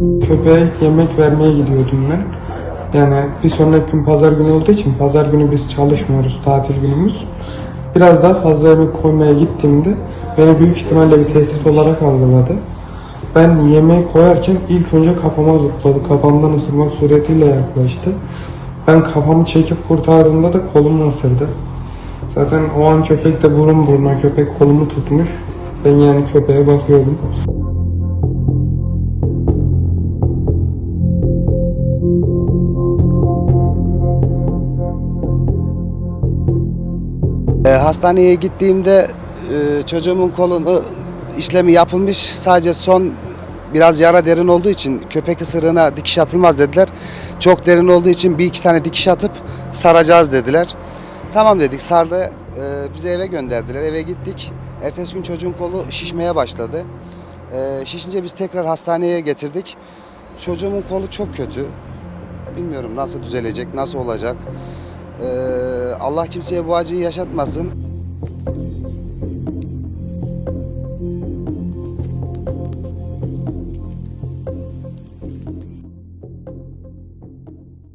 Köpeğe yemek vermeye gidiyordum ben. Yani bir sonraki gün pazar günü olduğu için pazar günü biz çalışmıyoruz tatil günümüz. Biraz daha fazla yemek koymaya gittiğimde beni büyük ihtimalle bir tehdit olarak algıladı. Ben yemeği koyarken ilk önce kafama zıpladı. Kafamdan ısırmak suretiyle yaklaştı. Ben kafamı çekip kurtardığımda da kolumu ısırdı. Zaten o an köpek de burun buruna köpek kolumu tutmuş. Ben yani köpeğe bakıyordum. Hastaneye gittiğimde e, çocuğumun kolunu işlemi yapılmış. Sadece son biraz yara derin olduğu için köpek ısırığına dikiş atılmaz dediler. Çok derin olduğu için bir iki tane dikiş atıp saracağız dediler. Tamam dedik sardı. E, bizi eve gönderdiler. Eve gittik. Ertesi gün çocuğun kolu şişmeye başladı. E, şişince biz tekrar hastaneye getirdik. Çocuğumun kolu çok kötü. Bilmiyorum nasıl düzelecek, nasıl olacak. E, Allah kimseye bu acıyı yaşatmasın.